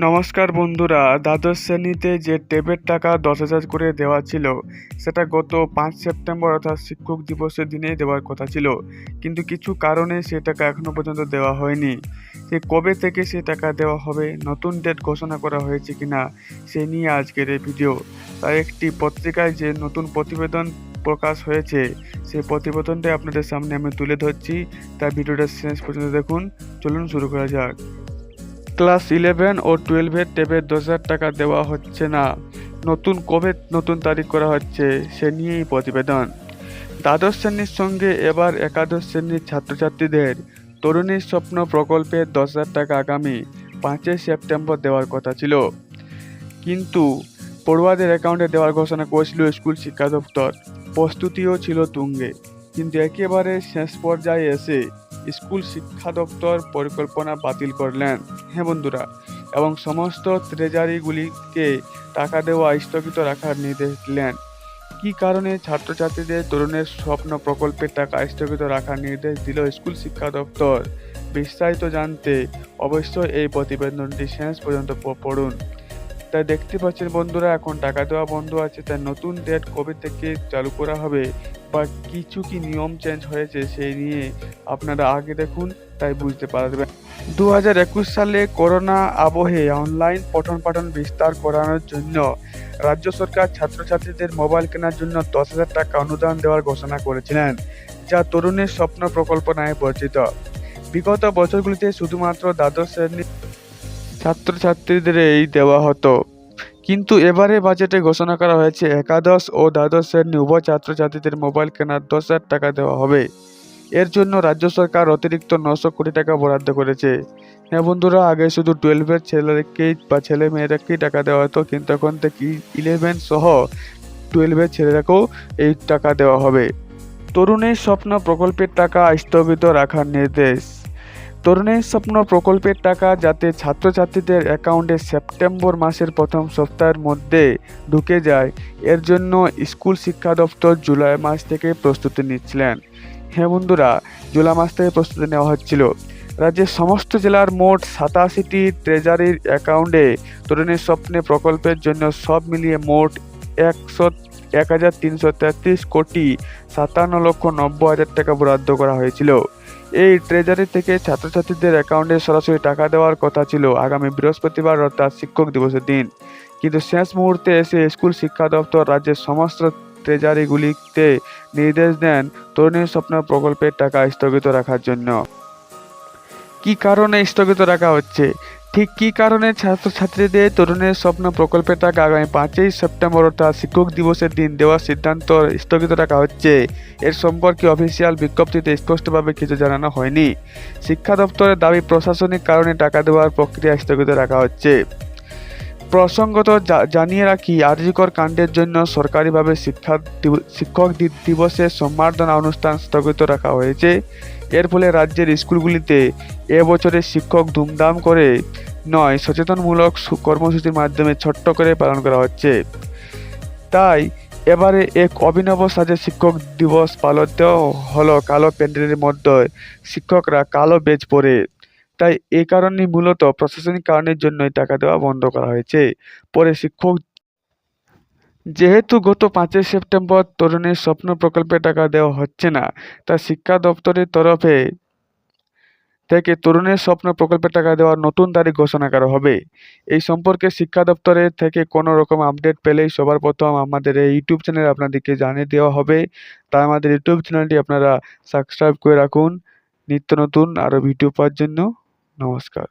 নমস্কার বন্ধুরা, দ্বাদশ শ্রেণীতে যে টেবের টাকা দশ হাজার করে দেওয়া ছিল, সেটা গত পাঁচ সেপ্টেম্বর অর্থাৎ শিক্ষক দিবসের দিনেই দেওয়ার কথা ছিল। কিন্তু কিছু কারণে সে টাকা এখনও পর্যন্ত দেওয়া হয়নি। সে কবে থেকে সে টাকা দেওয়া হবে, নতুন ডেট ঘোষণা করা হয়েছে কিনা, সে নিয়ে আজকের এই ভিডিও। তাই একটি পত্রিকায় যে নতুন প্রতিবেদন প্রকাশ হয়েছে, সেই প্রতিবেদনটাই আপনাদের সামনে আমি তুলে ধরছি। তাই ভিডিওটা শেষ পর্যন্ত দেখুন। চলুন শুরু করা যাক। ক্লাস ইলেভেন ও টুয়েলভের টেবে দশ হাজার টাকা দেওয়া হচ্ছে না। নতুন কবে নতুন তারিখ করা হচ্ছে, সে নিয়েই প্রতিবেদন। দ্বাদশ শ্রেণির সঙ্গে এবার একাদশ শ্রেণির ছাত্রছাত্রীদের তরুণীর স্বপ্ন প্রকল্পে দশ হাজার টাকা আগামী পাঁচই সেপ্টেম্বর দেওয়ার কথা ছিল। কিন্তু পড়ুয়াদের অ্যাকাউন্টে দেওয়ার ঘোষণা করেছিল স্কুল শিক্ষা দপ্তর। প্রস্তুতিও ছিল তুঙ্গে। কিন্তু একেবারে শেষ পর্যায়ে এসে স্কুল শিক্ষা দপ্তর পরিকল্পনা বাতিল করলেন। হ্যাঁ বন্ধুরা, এবং সমস্ত ট্রেজারিগুলিকে টাকা দেওয়া স্থগিত রাখার নির্দেশ দিলেন। কী কারণে ছাত্রছাত্রীদের তরুণের স্বপ্ন প্রকল্পের টাকা স্থগিত রাখার নির্দেশ দিল স্কুল শিক্ষা দপ্তর? বিস্তারিত জানতে অবশ্যই এই প্রতিবেদনটি শেষ পর্যন্ত পড়ুন। তাই দেখতে পাচ্ছেন বন্ধুরা, এখন টাকা দেওয়া বন্ধ আছে, তাই নতুন ডেট কবে থেকে চালু করা হবে বা কিছু কি নিয়ম চেঞ্জ হয়েছে সেই নিয়ে আপনারা আগে দেখুন, তাই বুঝতে পারবেন। দু হাজার একুশ সালে করোনা আবহে অনলাইন পঠন পাঠন বিস্তার করানোর জন্য রাজ্য সরকার ছাত্রছাত্রীদের মোবাইল কেনার জন্য দশ হাজার টাকা অনুদান দেওয়ার ঘোষণা করেছিলেন, যা তরুণের স্বপ্ন প্রকল্প নামে পরিচিত। বিগত বছরগুলিতে শুধুমাত্র দ্বাদশ শ্রেণির ছাত্রছাত্রীদের এই দেওয়া হতো। কিন্তু এবারে বাজেটে ঘোষণা করা হয়েছে, একাদশ ও দ্বাদশ শ্রেণি উভয় ছাত্রছাত্রীদের মোবাইল কেনার দশ হাজার টাকা দেওয়া হবে। এর জন্য রাজ্য সরকার অতিরিক্ত নশো কোটি টাকা বরাদ্দ করেছে। হ্যাঁ বন্ধুরা, আগে শুধু টুয়েলভের ছেলেদেরকেই বা ছেলে মেয়েদেরকেই টাকা দেওয়া হতো, কিন্তু এখন থেকে ইলেভেন সহ টুয়েলভের ছেলেদেরকেও এই টাকা দেওয়া হবে। তরুণের স্বপ্ন প্রকল্পের টাকা স্থগিত রাখার নির্দেশ। তরুণের স্বপ্ন প্রকল্পের টাকা যাতে ছাত্রছাত্রীদের অ্যাকাউন্টে সেপ্টেম্বর মাসের প্রথম সপ্তাহের মধ্যে ঢুকে যায়, এর জন্য স্কুল শিক্ষা দপ্তর জুলাই মাস থেকে প্রস্তুতি নিচ্ছিলেন। হ্যাঁ বন্ধুরা, জুলাই মাস থেকে প্রস্তুতি নেওয়া হচ্ছিল। রাজ্যের সমস্ত জেলার মোট সাতাশিটি ট্রেজারির অ্যাকাউন্টে তরুণের স্বপ্নে প্রকল্পের জন্য সব মিলিয়ে মোট একশো, এক হাজার তিনশো তেত্রিশ কোটি সাতান্ন লক্ষ নব্বই হাজার টাকা বরাদ্দ করা হয়েছিল। এই ট্রেজারি থেকে ছাত্রছাত্রীদের অ্যাকাউন্টে সরাসরি টাকা দেওয়ার কথা ছিল আগামী বৃহস্পতিবার, অর্থাৎ শিক্ষক দিবসের দিন। কিন্তু শেষ মুহূর্তে এসে স্কুল শিক্ষা দপ্তর রাজ্যের সমস্ত ট্রেজারিগুলিতে নির্দেশ দেন তরুণীর স্বপ্ন প্রকল্পের টাকা স্থগিত রাখার জন্য। কি কারণে স্থগিত রাখা হচ্ছে? ঠিক কী কারণে ছাত্রছাত্রীদের তরুণের স্বপ্ন প্রকল্পের টাকা আগামী পাঁচই সেপ্টেম্বর অর্থাৎ শিক্ষক দিবসের দিন দেওয়ার সিদ্ধান্ত স্থগিত রাখা হচ্ছে। এর সম্পর্কে অফিসিয়াল বিজ্ঞপ্তিতে স্পষ্টভাবে কিছু জানানো হয়নি। শিক্ষা দপ্তরের দাবি প্রশাসনিক কারণে টাকা দেওয়ার প্রক্রিয়া স্থগিত রাখা হচ্ছে। প্রসঙ্গত জানিয়ে রাখি আর্যিকর কাণ্ডের জন্য সরকারিভাবে শিক্ষা শিক্ষক দিবসের সম্বর্ধনা অনুষ্ঠান স্থগিত রাখা হয়েছে। এর ফলে রাজ্যের স্কুলগুলিতে এবছরের শিক্ষক ধুমধাম করে নয়, সচেতনমূলক কর্মসূচির মাধ্যমে ছোট্ট করে পালন করা হচ্ছে। তাই এবারে এক অভিনব সাজে শিক্ষক দিবস পালিত হলো কালো প্যান্ডেলের মধ্যে। শিক্ষকরা কালো বেজ পরে। তাই এই কারণেই মূলত প্রশাসনিক কারণের জন্যই টাকা দেওয়া বন্ধ করা হয়েছে। পরে শিক্ষক যেহেতু গত পাঁচই সেপ্টেম্বর তরুণের স্বপ্ন প্রকল্পে টাকা দেওয়া হচ্ছে না, তা শিক্ষা দপ্তরের তরফে থেকে তরুণের স্বপ্ন প্রকল্পে টাকা দেওয়ার নতুন তারিখ ঘোষণা করা হবে। এই সম্পর্কে শিক্ষা দপ্তরের থেকে কোনো রকম আপডেট পেলেই সবার প্রথম আমাদের এই ইউটিউব চ্যানেল আপনাদেরকে জানিয়ে দেওয়া হবে। তাই আমাদের ইউটিউব চ্যানেলটি আপনারা সাবস্ক্রাইব করে রাখুন। নিত্য নতুন আরও ভিডিও পাওয়ার জন্য নমস্কার।